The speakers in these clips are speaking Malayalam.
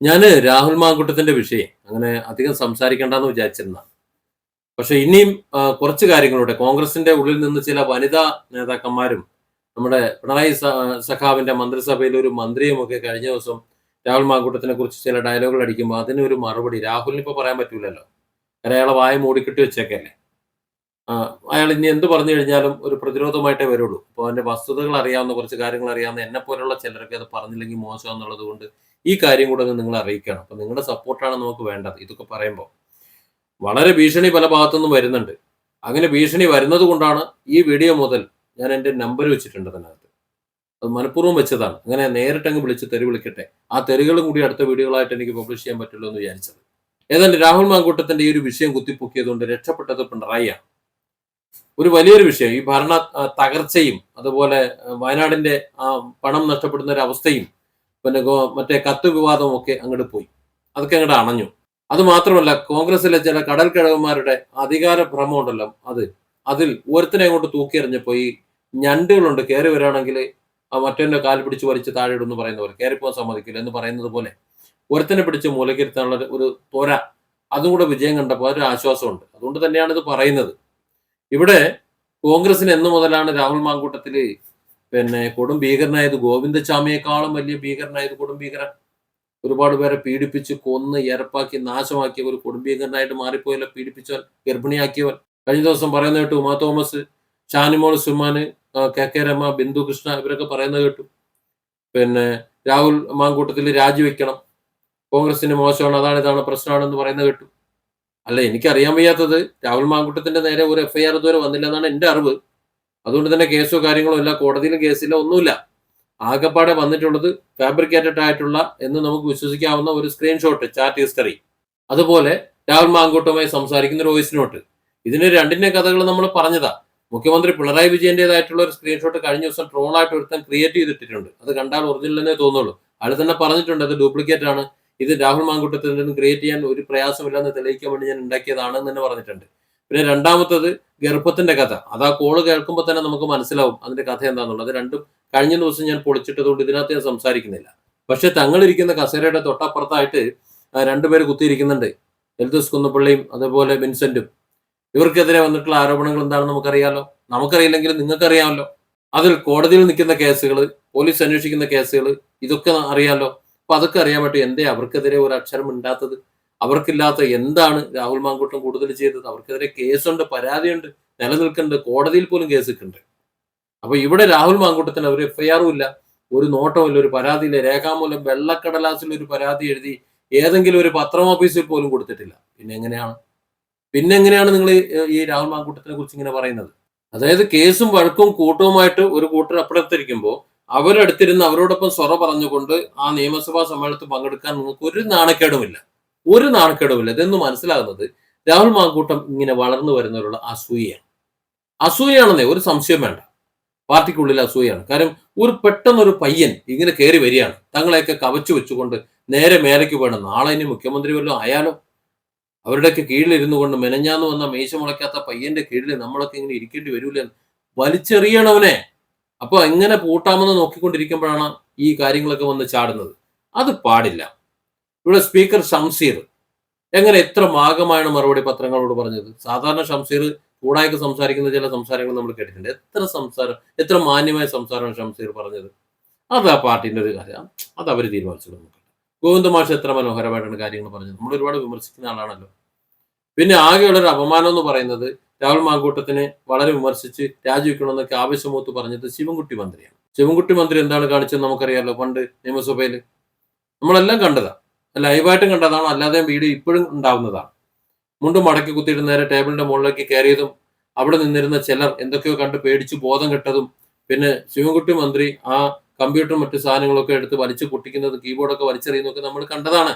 ഞാൻ രാഹുൽ മാങ്കുട്ടത്തിന്റെ വിഷയം അങ്ങനെ അധികം സംസാരിക്കേണ്ടെന്ന് വിചാരിച്ചിരുന്ന. പക്ഷെ ഇനിയും കുറച്ച് കാര്യങ്ങളുണ്ട്. കോൺഗ്രസിന്റെ ഉള്ളിൽ നിന്ന് ചില വനിതാ നേതാക്കന്മാരും നമ്മുടെ പിണറായി സഖാവിന്റെ മന്ത്രിസഭയിൽ ഒരു മന്ത്രിയും ഒക്കെ കഴിഞ്ഞ ദിവസം രാഹുൽ മാങ്കുട്ടത്തിനെ കുറിച്ച് ചില ഡയലോഗുകൾ അടിക്കുമ്പോൾ അതിനൊരു മറുപടി. രാഹുലിന് ഇപ്പൊ പറയാൻ പറ്റൂലല്ലോ. കാരണം അയാളെ വായ മൂടിക്കെട്ടി വെച്ചേക്കല്ലേ. അയാൾ ഇനി എന്ത് പറഞ്ഞു കഴിഞ്ഞാലും ഒരു പ്രതിരോധമായിട്ടേ വരുള്ളൂ. അപ്പോൾ അതിന്റെ വസ്തുതകൾ അറിയാവുന്ന കുറച്ച് കാര്യങ്ങൾ അറിയാവുന്ന എന്നെ പോലുള്ള ചിലരൊക്കെ അത് പറഞ്ഞില്ലെങ്കിൽ മോശം എന്നുള്ളത് കൊണ്ട് ഈ കാര്യം കൂടെ ഒന്ന് നിങ്ങൾ അറിയിക്കണം. അപ്പൊ നിങ്ങളുടെ സപ്പോർട്ടാണ് നമുക്ക് വേണ്ടത്. ഇതൊക്കെ പറയുമ്പോൾ വളരെ ഭീഷണി പല ഭാഗത്തുനിന്നും വരുന്നുണ്ട്. അങ്ങനെ ഭീഷണി വരുന്നത് കൊണ്ടാണ് ഈ വീഡിയോ മുതൽ ഞാൻ എന്റെ നമ്പർ വെച്ചിട്ടുണ്ട് അതിനകത്ത്. അത് മനഃപൂർവം വെച്ചതാണ്. അങ്ങനെ നേരിട്ട് അങ്ങ് വിളിച്ച് തെറി വിളിക്കട്ടെ. ആ തെറികളും കൂടി അടുത്ത വീഡിയോകളായിട്ട് എനിക്ക് പബ്ലിഷ് ചെയ്യാൻ പറ്റുള്ളൂ എന്ന് വിചാരിച്ചത്. ഏതാണ്ട് രാഹുൽ മാങ്കൂട്ടത്തിന്റെ ഈ ഒരു വിഷയം കുത്തിപ്പൊക്കിയതുകൊണ്ട് രക്ഷപ്പെട്ടത് പിണറായിയാണ് ഒരു വലിയൊരു വിഷയം. ഈ ഭരണ തകർച്ചയും അതുപോലെ വയനാടിന്റെ പണം നഷ്ടപ്പെടുന്ന ഒരു അവസ്ഥയും പിന്നെ മറ്റേ കത്ത് വിവാദവും ഒക്കെ അങ്ങോട്ട് പോയി. അതൊക്കെ അങ്ങോട്ട് അണഞ്ഞു. അത് മാത്രമല്ല കോൺഗ്രസിലെ ചില കടൽ കിഴവന്മാരുടെ അധികാര ഭ്രമം ഉണ്ടല്ലോ അത്. അതിൽ ഒരുത്തനെ അങ്ങോട്ട് തൂക്കിയെറിഞ്ഞപ്പോൾ ഈ ഞണ്ടുകളുണ്ട്. കയറി വരാണെങ്കിൽ മറ്റൊന്നെ കാൽ പിടിച്ച് വലിച്ച് താഴെ ഇടുന്നു പറയുന്ന പോലെ. കയറിപ്പോകാൻ സമ്മതിക്കില്ല എന്ന് പറയുന്നത് പോലെ. ഒരുത്തനെ പിടിച്ച് മൂലക്കിരുത്താനുള്ള ഒരു- തൊര അതും കൂടെ വിജയം കണ്ടപ്പോൾ അതൊരു ആശ്വാസമുണ്ട്. അതുകൊണ്ട് തന്നെയാണ് ഇത് പറയുന്നത്. ഇവിടെ കോൺഗ്രസിന് എന്നു മുതലാണ് രാഹുൽ മാങ്കൂട്ടത്തിൽ പിന്നെ കൊടും ഭീകരനായത് ഗോവിന്ദസ്വാമിയെക്കാളും വലിയ ഭീകരനായത് കൊടും ഭീകരൻ. ഒരുപാട് പേരെ പീഡിപ്പിച്ച് കൊന്ന് ഇരപ്പാക്കി നാശമാക്കിയ ഒരു കൊടും ഭീകരനായിട്ട് മാറിപ്പോയല്ലോ പീഡിപ്പിച്ചവൻ ഗർഭിണിയാക്കിയവൻ. കഴിഞ്ഞ ദിവസം പറയുന്ന കേട്ടു ഉമാ തോമസ് ഷാനിമോൾ സുമാന് കെ കെ രമ ബിന്ദു കൃഷ്ണ ഇവരൊക്കെ പറയുന്നത് കേട്ടു. പിന്നെ രാഹുൽ മാങ്കൂട്ടത്തിൽ രാജിവെക്കണം. കോൺഗ്രസിന് മോശമാണ് അതാണ് ഇതാണ് പ്രശ്നമാണെന്ന് പറയുന്നത് കേട്ടു. അല്ല എനിക്കറിയാൻ വയ്യാത്തത് രാഹുൽ മാങ്കൂട്ടത്തിന്റെ നേരെ ഒരു എഫ്ഐആർ ഇതുവരെ വന്നില്ല എന്നാണ് എന്റെ അറിവ്. അതുകൊണ്ട് തന്നെ കേസോ കാര്യങ്ങളോ ഇല്ല കോടതിയിലും കേസില്ല ഒന്നുമില്ല. ആകെപ്പാടെ വന്നിട്ടുള്ളത് ഫാബ്രിക്കേറ്റഡ് ആയിട്ടുള്ള എന്ന് നമുക്ക് വിശ്വസിക്കാവുന്ന ഒരു സ്ക്രീൻഷോട്ട് ചാറ്റ് ഹിസ്റ്ററി അതുപോലെ രാഹുൽ മാങ്കൂട്ടുമായി സംസാരിക്കുന്ന ഒരു വോയിസ് നോട്ട് ഇതിന് രണ്ടിന്റെ കഥകൾ നമ്മൾ പറഞ്ഞതാ. മുഖ്യമന്ത്രി പിണറായി വിജയന്റേതായിട്ടുള്ള ഒരു സ്ക്രീൻഷോട്ട് കഴിഞ്ഞ ദിവസം ട്രോളായിട്ട് ഒരുത്തൻ ക്രിയേറ്റ് ചെയ്തിട്ടിട്ടുണ്ട്. അത് കണ്ടാൽ ഒറിജിനൽ എന്നേ തോന്നുള്ളൂ. അയാൾ തന്നെ പറഞ്ഞിട്ടുണ്ട് അത് ഡ്യൂപ്ലിക്കേറ്റ് ആണ്. ഇത് രാഹുൽ മാങ്കുട്ടത്തിൽ നിന്ന് ക്രിയേറ്റ് ചെയ്യാൻ ഒരു പ്രയാസമില്ലെന്ന് തെളിയിക്കാൻ വേണ്ടി ഞാൻ ഉണ്ടാക്കിയതാണെന്ന് തന്നെ പറഞ്ഞിട്ടുണ്ട്. പിന്നെ രണ്ടാമത്തത് ഗർഭത്തിന്റെ കഥ. അത് ആ കോൾ കേൾക്കുമ്പോൾ തന്നെ നമുക്ക് മനസ്സിലാവും അതിന്റെ കഥ എന്താണെന്നുള്ളത് രണ്ടും കഴിഞ്ഞ ദിവസം ഞാൻ പൊളിച്ചിട്ടതുകൊണ്ട് ഇതിനകത്ത് ഞാൻ സംസാരിക്കുന്നില്ല. പക്ഷെ തങ്ങളിരിക്കുന്ന കസേരയുടെ തൊട്ടപ്പുറത്തായിട്ട് രണ്ടുപേര് കുത്തിയിരിക്കുന്നുണ്ട്. എൽദോസ് കുന്നപ്പള്ളിയും അതുപോലെ വിൻസെന്റും. ഇവർക്കെതിരെ വന്നിട്ടുള്ള ആരോപണങ്ങൾ എന്താണെന്ന് നമുക്കറിയാലോ. നമുക്കറിയില്ലെങ്കിലും നിങ്ങൾക്കറിയാമല്ലോ. അതിൽ കോടതിയിൽ നിൽക്കുന്ന കേസുകൾ പോലീസ് അന്വേഷിക്കുന്ന കേസുകൾ ഇതൊക്കെ അറിയാമല്ലോ അപ്പൊ അതൊക്കെ അറിയാൻ പറ്റും എന്തേ അവർക്കെതിരെ ഒരു അക്ഷരം ഉണ്ടാത്തത് അവർക്കില്ലാത്ത എന്താണ് രാഹുൽ മാങ്കൂട്ടം കൂടുതൽ ചെയ്തത്? അവർക്കെതിരെ കേസുണ്ട് പരാതിയുണ്ട് നിലനിൽക്കുന്നുണ്ട് കോടതിയിൽ പോലും കേസ് നിൽക്കുന്നുണ്ട് അപ്പൊ ഇവിടെ രാഹുൽ മാങ്കൂട്ടത്തിന് ഒരു എഫ്ഐആറും ഇല്ല. ഒരു നോട്ടമില്ല ഒരു പരാതിയില്ല. രേഖാമൂലം വെള്ളക്കടലാസിൽ ഒരു പരാതി എഴുതി ഏതെങ്കിലും ഒരു പത്രം ഓഫീസിൽ പോലും കൊടുത്തിട്ടില്ല. പിന്നെ എങ്ങനെയാണ്? പിന്നെ എങ്ങനെയാണ് നിങ്ങൾ ഈ രാഹുൽ മാങ്കൂട്ടത്തിനെ കുറിച്ച് ഇങ്ങനെ പറയുന്നത്? അതായത് കേസും വഴക്കും കൂട്ടവുമായിട്ട് ഒരു കൂട്ടർ അപ്പുറത്തിരിക്കുമ്പോൾ അവരടുത്തിരുന്ന് അവരോടൊപ്പം സ്വറ പറഞ്ഞുകൊണ്ട് ആ നിയമസഭാ സമ്മേളനത്തിൽ പങ്കെടുക്കാൻ നിങ്ങൾക്ക് ഒരു നാണക്കേടുമില്ല. ഒരു നാണക്കേടുമില്ല. ഇതെന്ന് മനസ്സിലാകുന്നത് രാഹുൽ മാങ്കൂട്ടം ഇങ്ങനെ വളർന്നു വരുന്നവരുള്ള അസൂയയാണ്. അസൂയാണെന്നേ ഒരു സംശയം വേണ്ട. പാർട്ടിക്കുള്ളിൽ അസൂയാണ് കാരണം ഒരു പെട്ടെന്നൊരു പയ്യൻ ഇങ്ങനെ കയറി വരികയാണ്. തങ്ങളെയൊക്കെ കവച്ചു വെച്ചുകൊണ്ട് നേരെ മേലേക്ക് വേണം നാളെ ഇനി മുഖ്യമന്ത്രി വല്ലതും ആയാലോ? അവരുടെയൊക്കെ കീഴിലിരുന്നു കൊണ്ട് മെനഞ്ഞാന്ന് വന്ന മീശ മുളയ്ക്കാത്ത പയ്യന്റെ കീഴിൽ നമ്മളൊക്കെ ഇങ്ങനെ ഇരിക്കേണ്ടി വരൂലേ വലിച്ചെറിയണവനെ അപ്പൊ എങ്ങനെ പൂട്ടാമെന്ന് നോക്കിക്കൊണ്ടിരിക്കുമ്പോഴാണ് ഈ കാര്യങ്ങളൊക്കെ വന്ന് ചാടുന്നത്. അത് പാടില്ല. ഇവിടെ സ്പീക്കർ ഷംസീർ. എങ്ങനെ എത്ര മാഗമായാണ് മറുപടി പത്രങ്ങളോട് പറഞ്ഞത്? സാധാരണ ഷംസീർ കൂടായൊക്കെ സംസാരിക്കുന്ന ചില സംസാരങ്ങൾ നമ്മൾ കേട്ടിട്ടുണ്ട്. എത്ര സംസാരം എത്ര മാന്യമായ സംസാരമാണ് ഷംസീർ പറഞ്ഞത്? അത് ആ പാർട്ടിന്റെ ഒരു കാര്യം. അത് അവർ തീരുമാനിച്ചു നമുക്ക്. ഗോവിന്ദ മാഷ് എത്ര മനോഹരമായിട്ടാണ് കാര്യങ്ങൾ പറഞ്ഞത്. നമ്മൾ ഒരുപാട് വിമർശിക്കുന്ന ആളാണല്ലോ. പിന്നെ ആകെയുള്ള ഒരു അപമാനം എന്ന് പറയുന്നത് രാഹുൽ മാങ്കൂട്ടത്തിനെ വളരെ വിമർശിച്ച് രാജിവെക്കണമെന്നൊക്കെ ആവശ്യമൂത്ത് പറഞ്ഞത് ശിവൻകുട്ടി മന്ത്രിയാണ്. ശിവൻകുട്ടി മന്ത്രി എന്താണ് കാണിച്ചത് നമുക്കറിയാലോ പണ്ട് നിയമസഭയിൽ? നമ്മളെല്ലാം കണ്ടതാ. ലൈവായിട്ടും കണ്ടതാണ്. അല്ലാതെ വീഡിയോ ഇപ്പോഴും ഉണ്ടാവുന്നതാണ്. മുണ്ടും മടക്കി കുത്തിയിട്ട് നേരെ ടേബിളിന്റെ മുകളിലേക്ക് കയറിയതും അവിടെ നിന്നിരുന്ന ചിലർ എന്തൊക്കെയോ കണ്ട് പേടിച്ചു ബോധം കെട്ടതും പിന്നെ ശിവൻകുട്ടി മന്ത്രി ആ കമ്പ്യൂട്ടർ മറ്റു സാധനങ്ങളൊക്കെ എടുത്ത് വലിച്ചു പൊട്ടിക്കുന്നത് കീബോർഡൊക്കെ വലിച്ചെറിയുന്നതൊക്കെ നമ്മൾ കണ്ടതാണ്.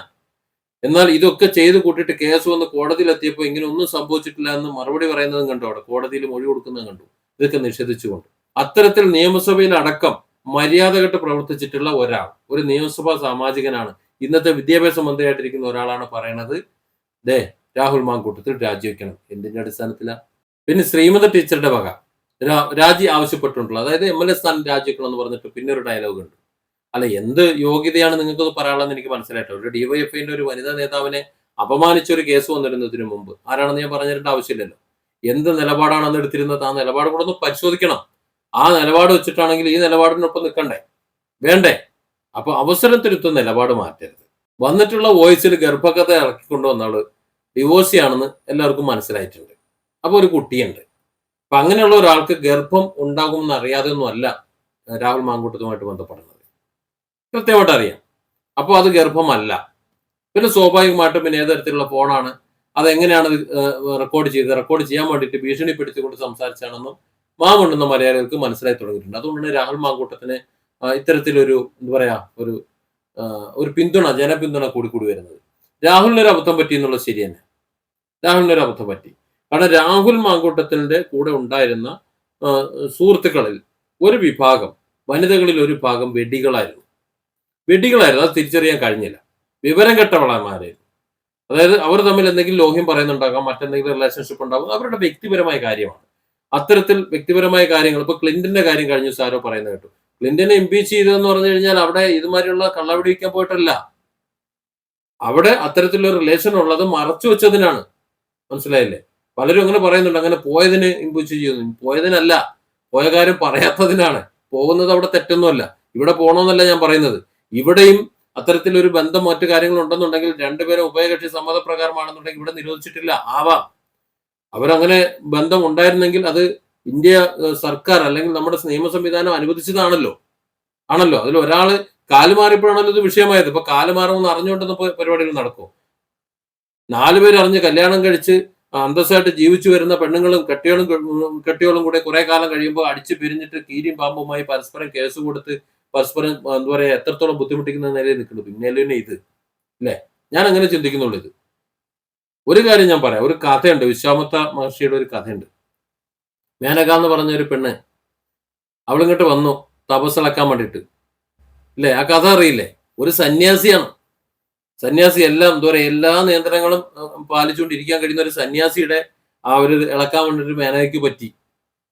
എന്നാൽ ഇതൊക്കെ ചെയ്ത് കൂട്ടിയിട്ട് കേസ് വന്ന് കോടതിയിലെത്തിയപ്പോൾ ഇങ്ങനെ ഒന്നും സംഭവിച്ചിട്ടില്ല എന്ന് മറുപടി പറയുന്നതും കണ്ടു അവിടെ. കോടതിയിൽ മൊഴി കൊടുക്കുന്നതും കണ്ടു. ഇതൊക്കെ നിഷേധിച്ചുകൊണ്ട്. അത്തരത്തിൽ നിയമസഭയിൽ അടക്കം മര്യാദകെട്ട് പ്രവർത്തിച്ചിട്ടുള്ള ഒരാൾ ഒരു നിയമസഭാ സാമാജികനാണ് ഇന്നത്തെ വിദ്യാഭ്യാസ മന്ത്രിയായിട്ടിരിക്കുന്ന ഒരാളാണ് പറയണത്. ദേ രാഹുൽ മാങ്കൂട്ടത്തിൽ രാജിവെക്കണം എന്തിന്റെ അടിസ്ഥാനത്തിലാ? പിന്നെ ശ്രീമത ടീച്ചറുടെ വക. രാജി ആവശ്യപ്പെട്ടിട്ടുള്ളൂ അതായത് എം എൽ എ സ്ഥാനം രാജിവെക്കണം എന്ന് പറഞ്ഞിട്ട് പിന്നെ ഒരു ഡയലോഗ് ഉണ്ട്. അല്ല എന്ത് യോഗ്യതയാണ് നിങ്ങൾക്ക് പറയാനുള്ളതെന്ന് എനിക്ക് മനസ്സിലായിട്ടോ ഒരു ഡിവൈഎഫ്ഐന്റെ ഒരു വനിതാ നേതാവിനെ അപമാനിച്ച ഒരു കേസ് വന്നിരുന്നതിന് മുമ്പ്. ആരാണെന്ന് ഞാൻ പറഞ്ഞിരേണ്ട ആവശ്യമില്ലല്ലോ. എന്ത് നിലപാടാണ് അന്ന് എടുത്തിരുന്നത്? ആ നിലപാട് കൂടെ ഒന്ന് പരിശോധിക്കണം. ആ നിലപാട് വെച്ചിട്ടാണെങ്കിൽ ഈ നിലപാടിനൊപ്പം നിൽക്കണ്ടേ? വേണ്ടേ? അപ്പൊ അവസരം തിരുത്തുന്ന നിലപാട് മാറ്റരുത്. വന്നിട്ടുള്ള വോയിസിൽ ഗർഭകഥ ഇറക്കിക്കൊണ്ടുവന്നാൾ ഡിവോഴ്സി ആണെന്ന് എല്ലാവർക്കും മനസ്സിലായിട്ടുണ്ട്. അപ്പൊ ഒരു കുട്ടിയുണ്ട്. അപ്പൊ അങ്ങനെയുള്ള ഒരാൾക്ക് ഗർഭം ഉണ്ടാകുമെന്ന് അറിയാതെ ഒന്നും അല്ല രാഹുൽ മാങ്കൂട്ടത്തുമായിട്ട് ബന്ധപ്പെടുന്നത്. കൃത്യമായിട്ട് അറിയാം. അപ്പോൾ അത് ഗർഭമല്ല. പിന്നെ സ്വാഭാവികമായിട്ടും പിന്നെ ഏത് തരത്തിലുള്ള ഫോണാണ് അതെങ്ങനെയാണ് റെക്കോർഡ് ചെയ്തത് റെക്കോർഡ് ചെയ്യാൻ വേണ്ടിയിട്ട് ഭീഷണിപ്പെടുത്തിക്കൊണ്ട് സംസാരിച്ചാണെന്നും മാമുണ്ടെന്ന മലയാളികൾക്ക് മനസ്സിലായി തുടങ്ങിയിട്ടുണ്ട്. അതുകൊണ്ടാണ് രാഹുൽ മാങ്കൂട്ടത്തിന് ഇത്തരത്തിലൊരു എന്താ പറയാ ഒരു ഒരു പിന്തുണ ജനപിന്തുണ കൂടി കൂടി വരുന്നത്. രാഹുലിന് ഒരു അബദ്ധം പറ്റി എന്നുള്ളത് ശരി തന്നെ. രാഹുലിന് ഒരു അബദ്ധം പറ്റി. കാരണം രാഹുൽ മാങ്കൂട്ടത്തിന്റെ കൂടെ ഉണ്ടായിരുന്ന സുഹൃത്തുക്കളിൽ ഒരു വിഭാഗം വനിതകളിൽ ഒരു ഭാഗം വെടികളായിരുന്നു. വെടികളായിരുന്നു അത് തിരിച്ചറിയാൻ കഴിഞ്ഞില്ല. വിവരം കെട്ടവളന്മാരായിരുന്നു. അതായത് അവർ തമ്മിൽ എന്തെങ്കിലും ലോഹ്യം പറയുന്നുണ്ടാകാം മറ്റെന്തെങ്കിലും റിലേഷൻഷിപ്പ് ഉണ്ടാകും അവരുടെ വ്യക്തിപരമായ കാര്യമാണ്. അത്തരത്തിൽ വ്യക്തിപരമായ കാര്യങ്ങൾ ഇപ്പൊ ക്ലിന്റിന്റെ കാര്യം കഴിഞ്ഞു ദിവസം ആരോ പറയുന്നത് കേട്ടു. ക്ലിന്റനെ ഇംപീച്ച് ചെയ്തതെന്ന് പറഞ്ഞു കഴിഞ്ഞാൽ അവിടെ ഇതുമാതിരിയുള്ള കള്ളവടി വയ്ക്കാൻ പോയിട്ടല്ല. അവിടെ അത്തരത്തിലുള്ള റിലേഷൻ ഉള്ളത് മറച്ചു വെച്ചതിനാണ്. മനസ്സിലായില്ലേ? പലരും അങ്ങനെ പറയുന്നുണ്ട്. അങ്ങനെ പോയതിന് ഇംപീച്ച് ചെയ്യുന്നു. പോയതിനല്ല പോയ കാര്യം പറയാത്തതിനാണ്. പോകുന്നത് അവിടെ തെറ്റൊന്നുമല്ല. ഇവിടെ പോകണമെന്നല്ല ഞാൻ പറയുന്നത്. ഇവിടെയും അത്തരത്തിലൊരു ബന്ധം മറ്റു കാര്യങ്ങൾ ഉണ്ടെന്നുണ്ടെങ്കിൽ രണ്ടുപേരും ഉഭയകക്ഷി സമ്മതപ്രകാരമാണെന്നുണ്ടെങ്കിൽ ഇവിടെ നിരോധിച്ചിട്ടില്ല. ആവാം. അവരങ്ങനെ ബന്ധം ഉണ്ടായിരുന്നെങ്കിൽ അത് ഇന്ത്യ സർക്കാർ അല്ലെങ്കിൽ നമ്മുടെ നിയമ സംവിധാനം അനുവദിച്ചതാണല്ലോ. ആണല്ലോ. അതിൽ ഒരാൾ കാലുമാറിയപ്പോഴാണല്ലോ ഇത് വിഷയമായത്. ഇപ്പൊ കാലുമാറുമെന്ന് അറിഞ്ഞുകൊണ്ടൊന്നും ഇപ്പൊ പരിപാടികൾ നടക്കും നാലുപേര് അറിഞ്ഞ് കല്യാണം കഴിച്ച് അന്തസ്സായിട്ട് ജീവിച്ചു വരുന്ന പെണ്ണുങ്ങളും കെട്ടിയോളും കെട്ടിയോളും കൂടെ കുറെ കാലം കഴിയുമ്പോൾ അടിച്ച് പിരിഞ്ഞിട്ട് കീരിയും പാമ്പുമായി പരസ്പരം കേസ് കൊടുത്ത് പരസ്പരം എന്താ പറയാ എത്രത്തോളം ബുദ്ധിമുട്ടിക്കുന്ന നിലയിൽ നിൽക്കുന്നു. പിന്നെ തന്നെ ഇത്. അല്ലേ? ഞാൻ അങ്ങനെ ചിന്തിക്കുന്നുള്ളൂ ഇത്. ഒരു കാര്യം ഞാൻ പറയാം. ഒരു കഥയുണ്ട്. വിശ്വാമത്ത മഹർഷിയുടെ ഒരു കഥയുണ്ട്. മേനക എന്ന് പറഞ്ഞ ഒരു പെണ്ണ് അവളിങ്ങോട്ട് വന്നു തപസ്സിളക്കാൻ വേണ്ടിയിട്ട്. ഇല്ലേ? ആ കഥ അറിയില്ലേ? ഒരു സന്യാസിയാണ്. സന്യാസി എല്ലാം എന്താ പറയുക എല്ലാ നിയന്ത്രണങ്ങളും പാലിച്ചുകൊണ്ടിരിക്കാൻ കഴിയുന്ന ഒരു സന്യാസിയുടെ ആ ഒരു ഇളക്കാൻ വേണ്ടിയിട്ട് മേനകയ്ക്ക് പറ്റി.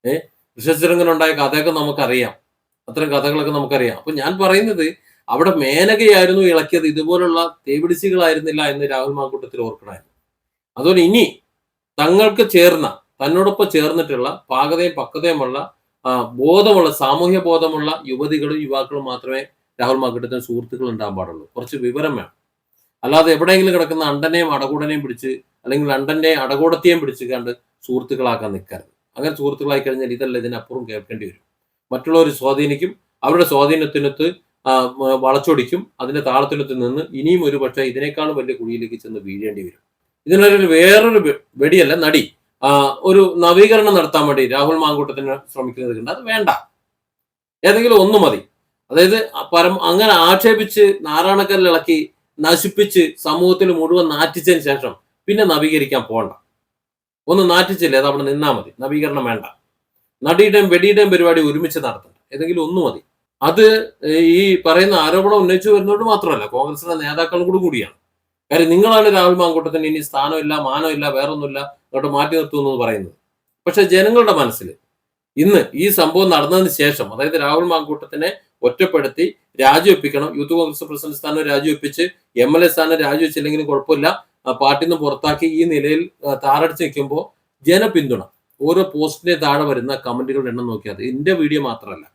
ഏഹ് ഋഷശൃംഗനുണ്ടായ കഥയൊക്കെ നമുക്കറിയാം. അത്തരം കഥകളൊക്കെ നമുക്കറിയാം. അപ്പൊ ഞാൻ പറയുന്നത് അവിടെ മേനകയായിരുന്നു ഇളക്കിയത്. ഇതുപോലുള്ള തേവിടിസികളായിരുന്നില്ല എന്ന് രാഹുൽ മാക്കൂട്ടത്തിൽ ഓർക്കണമായിരുന്നു. അതുപോലെ ഇനി തങ്ങൾക്ക് ചേർന്ന തന്നോടൊപ്പം ചേർന്നിട്ടുള്ള പാകതയും പക്വതയുമുള്ള ബോധമുള്ള സാമൂഹ്യ ബോധമുള്ള യുവതികളും യുവാക്കളും മാത്രമേ രാഹുൽ മാർക്കറ്റത്തിന് സുഹൃത്തുക്കൾ ഉണ്ടാകാൻ പാടുള്ളൂ. കുറച്ച് വിവരം വേണം. അല്ലാതെ എവിടെയെങ്കിലും കിടക്കുന്ന അണ്ടനെയും അടകൂടനെയും പിടിച്ച് അല്ലെങ്കിൽ അണ്ടന്റെ അടകൂടത്തെയും പിടിച്ച് കണ്ട് സുഹൃത്തുക്കളാക്കാൻ നിൽക്കരുത്. അങ്ങനെ സുഹൃത്തുക്കളായി കഴിഞ്ഞാൽ ഇതല്ല ഇതിനപ്പുറം കേൾക്കേണ്ടി വരും. മറ്റുള്ളവർ സ്വാധീനിക്കും അവരുടെ സ്വാധീനത്തിനൊത്ത് വളച്ചൊടിക്കും അതിന്റെ താളത്തിനൊത്ത് നിന്ന് ഇനിയും ഒരു പക്ഷേ ഇതിനേക്കാളും വലിയ കുഴിയിലേക്ക് ചെന്ന് വീഴേണ്ടി വരും. ഇതിനൊരു വേറൊരു വെടിയല്ല നടി. ഒരു നവീകരണം നടത്താൻ വേണ്ടി രാഹുൽ മാങ്കൂട്ടത്തിന് ശ്രമിക്കുന്നത് അത് വേണ്ട. ഏതെങ്കിലും ഒന്ന് മതി. അതായത് പരം അങ്ങനെ ആക്ഷേപിച്ച് നാരായണക്കല്ലിളക്കി നശിപ്പിച്ച് സമൂഹത്തിൽ മുഴുവൻ നാറ്റിച്ചതിന് ശേഷം പിന്നെ നവീകരിക്കാൻ പോകണ്ട. ഒന്ന് നാറ്റിച്ചില്ലേ? അത് അവിടെ നിന്നാ മതി. നവീകരണം വേണ്ട. നടിയുടെയും വെടിയുടെയും പരിപാടി ഒരുമിച്ച് നടത്തണ്ട. ഏതെങ്കിലും ഒന്ന് മതി. അത് ഈ പറയുന്ന ആരോപണം ഉന്നയിച്ചു വരുന്നതുകൊണ്ട് മാത്രമല്ല കോൺഗ്രസിന്റെ നേതാക്കളും കൂടി കൂടിയാണ്. കാര്യം നിങ്ങളാണ് രാഹുൽ മാങ്കൂട്ടത്തിന് ഇനി സ്ഥാനമില്ല മാനമില്ല വേറൊന്നുമില്ല. അങ്ങോട്ട് മാറ്റി നിർത്തുന്നു എന്ന് പറയുന്നത്. പക്ഷെ ജനങ്ങളുടെ മനസ്സിൽ ഇന്ന് ഈ സംഭവം നടന്നതിന് ശേഷം അതായത് രാഹുൽ മാങ്കൂട്ടത്തിനെ ഒറ്റപ്പെടുത്തി രാജിവെപ്പിക്കണം യൂത്ത് കോൺഗ്രസ് പ്രസിഡന്റ് സ്ഥാനം രാജിവെപ്പിച്ച് എം എൽ എ സ്ഥാനം രാജിവെച്ചില്ലെങ്കിലും കുഴപ്പമില്ല പാർട്ടിയിൽ നിന്ന് പുറത്താക്കി ഈ നിലയിൽ താറടിച്ച് നിൽക്കുമ്പോൾ ജനപിന്തുണ ഓരോ പോസ്റ്റിന്റെ താഴെ വരുന്ന കമന്റുകളുടെ എണ്ണം നോക്കിയാൽ. എന്റെ വീഡിയോ മാത്രമല്ല.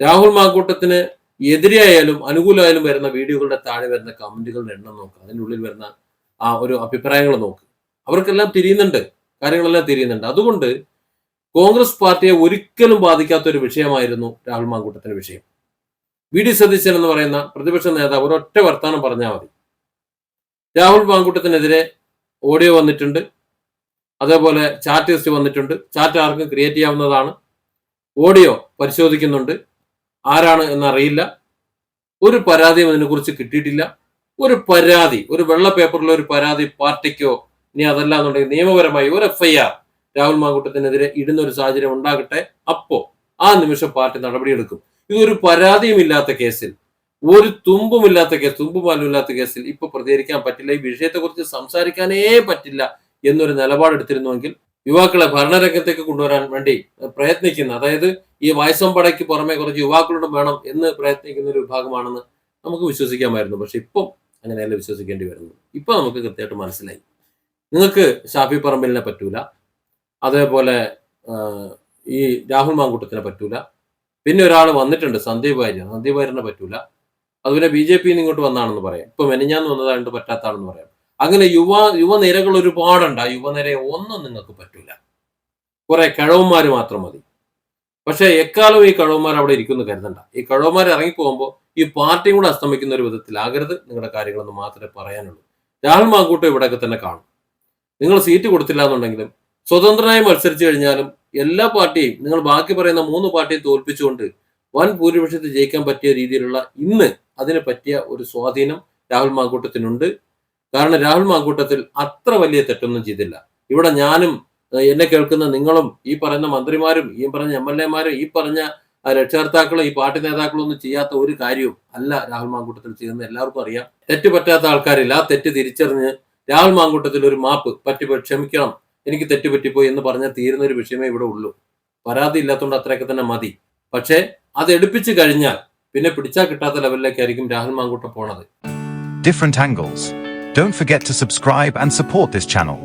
രാഹുൽ മാങ്കൂട്ടത്തിന് എതിരെയായാലും അനുകൂലമായാലും വരുന്ന വീഡിയോകളുടെ താഴെ വരുന്ന കമന്റുകളുടെ എണ്ണം നോക്കുക. അതിനുള്ളിൽ വരുന്ന ആ ഒരു അഭിപ്രായങ്ങൾ നോക്ക്. അവർക്കെല്ലാം തിരിയുന്നുണ്ട്. കാര്യങ്ങളെല്ലാം തിരിയുന്നുണ്ട്. അതുകൊണ്ട് കോൺഗ്രസ് പാർട്ടിയെ ഒരിക്കലും ബാധിക്കാത്ത ഒരു വിഷയമായിരുന്നു രാഹുൽ മാങ്കൂട്ടത്തിന്റെ വിഷയം. വി ഡി സതീശൻ എന്ന് പറയുന്ന പ്രതിപക്ഷ നേതാവ് ഒരൊറ്റ വർത്താനം പറഞ്ഞാൽ മതി. രാഹുൽ മാങ്കൂട്ടത്തിനെതിരെ ഓഡിയോ വന്നിട്ടുണ്ട്. അതേപോലെ ചാറ്റ് ലിസ്റ്റ് വന്നിട്ടുണ്ട്. ചാറ്റ് ആർക്കും ക്രിയേറ്റ് ചെയ്യാവുന്നതാണ്. ഓഡിയോ പരിശോധിക്കുന്നുണ്ട്. ആരാണ് എന്നറിയില്ല. ഒരു പരാതിയും അതിനെക്കുറിച്ച് കിട്ടിയിട്ടില്ല. ഒരു പരാതി ഒരു വെള്ള പേപ്പറിലെ ഒരു പരാതി പാർട്ടിക്കോ ഇനി അതല്ല എന്നുണ്ടെങ്കിൽ നിയമപരമായി ഒരു എഫ് ഐ ആർ രാഹുൽ മാങ്കൂട്ടത്തിനെതിരെ ഇടുന്ന ഒരു സാഹചര്യം ഉണ്ടാകട്ടെ. അപ്പോ ആ നിമിഷം പാർട്ടി നടപടിയെടുക്കും. ഇതൊരു പരാതിയും ഇല്ലാത്ത കേസിൽ ഒരു തുമ്പുമില്ലാത്ത കേസ് തുമ്പുപാലുമില്ലാത്ത കേസിൽ ഇപ്പൊ പ്രതികരിക്കാൻ പറ്റില്ല ഈ വിഷയത്തെക്കുറിച്ച് സംസാരിക്കാനേ പറ്റില്ല എന്നൊരു നിലപാടെടുത്തിരുന്നുവെങ്കിൽ യുവാക്കളെ ഭരണരംഗത്തേക്ക് കൊണ്ടുവരാൻ വേണ്ടി പ്രയത്നിക്കുന്ന അതായത് ഈ വയസ്സമ്പടയ്ക്ക് പുറമെ കുറച്ച് യുവാക്കളോടും വേണം എന്ന് പ്രയത്നിക്കുന്ന ഒരു വിഭാഗമാണെന്ന് നമുക്ക് വിശ്വസിക്കാമായിരുന്നു. പക്ഷെ ഇപ്പം അങ്ങനെയല്ല വിശ്വസിക്കേണ്ടി വരുന്നത്. ഇപ്പൊ നമുക്ക് കൃത്യമായിട്ട് മനസ്സിലായി. നിങ്ങൾക്ക് ഷാഫി പറമ്പിലിനെ പറ്റൂല. അതേപോലെ ഈ രാഹുൽ മാങ്കൂട്ടത്തിനെ പറ്റൂല. പിന്നെ ഒരാൾ വന്നിട്ടുണ്ട് സന്ദീപ് വാര്യർ. സന്ദീപ് വാര്യറിനെ പറ്റൂല. അതുപോലെ ബി ജെ പി ഇങ്ങോട്ട് വന്നാണെന്ന് പറയാം. ഇപ്പൊ മെനിഞ്ഞാന്ന് വന്നതായിട്ട് പറ്റാത്താണെന്ന് പറയാം. അങ്ങനെ യുവ യുവനിരകൾ ഒരുപാടുണ്ട്. ആ യുവനിരയെ ഒന്നും നിങ്ങൾക്ക് പറ്റൂല. കുറെ കിഴവന്മാർ മാത്രം മതി. പക്ഷേ എക്കാലവും ഈ കഴവന്മാർ അവിടെ ഇരിക്കുന്നു കരുതണ്ട. ഈ കഴവന്മാർ ഇറങ്ങിപ്പോകുമ്പോൾ ഈ പാർട്ടിയും കൂടെ അസ്തമിക്കുന്ന ഒരു വിധത്തിലാകരുത്. നിങ്ങളുടെ കാര്യങ്ങളെന്ന് മാത്രമേ പറയാനുള്ളൂ. രാഹുൽ മാങ്കൂട്ടം ഇവിടെയൊക്കെ തന്നെ കാണും. നിങ്ങൾ സീറ്റ് കൊടുത്തില്ല എന്നുണ്ടെങ്കിലും സ്വതന്ത്രനായി മത്സരിച്ചു കഴിഞ്ഞാലും എല്ലാ പാർട്ടിയും നിങ്ങൾ ബാക്കി പറയുന്ന മൂന്ന് പാർട്ടിയെ തോൽപ്പിച്ചുകൊണ്ട് വൻ ഭൂരിപക്ഷത്തിൽ ജയിക്കാൻ പറ്റിയ രീതിയിലുള്ള ഇന്ന് അതിന് പറ്റിയ ഒരു സ്വാധീനം രാഹുൽ മാങ്കൂട്ടത്തിനുണ്ട്. കാരണം രാഹുൽ മാങ്കൂട്ടത്തിൽ അത്ര വലിയ തെറ്റൊന്നും ചെയ്തില്ല. ഇവിടെ ഞാനും എന്നെ കേൾക്കുന്ന നിങ്ങളും ഈ പറയുന്ന മന്ത്രിമാരും ഈ പറഞ്ഞ എം എൽ എമാരും ഈ പറഞ്ഞ രക്ഷകർത്താക്കളും ഈ പാർട്ടി നേതാക്കളും ഒന്നും ചെയ്യാത്ത ഒരു കാര്യവും അല്ല രാഹുൽ മാങ്കൂട്ടത്തിൽ ചെയ്യുന്ന എല്ലാവർക്കും അറിയാം. തെറ്റ് പറ്റാത്ത ആൾക്കാരില്ല. ആ തെറ്റ് തിരിച്ചറിഞ്ഞ് രാഹുൽ മാങ്കൂട്ടത്തിൽ ഒരു മാപ്പ് പറ്റിപ്പോ ക്ഷമിക്കണം എനിക്ക് തെറ്റുപറ്റിപ്പോയി എന്ന് പറഞ്ഞാൽ തീരുന്ന ഒരു വിഷയമേ ഇവിടെ ഉള്ളൂ പരാതി ഇല്ലാത്തതുകൊണ്ട് അത്രയൊക്കെ തന്നെ മതി പക്ഷേ അത് എടുപ്പിച്ചു കഴിഞ്ഞാൽ പിന്നെ പിടിച്ചാൽ കിട്ടാത്ത ലെവലിലേക്കായിരിക്കും രാഹുൽ മാങ്കൂട്ടം പോണത് different angles. Don't forget to subscribe and support this channel.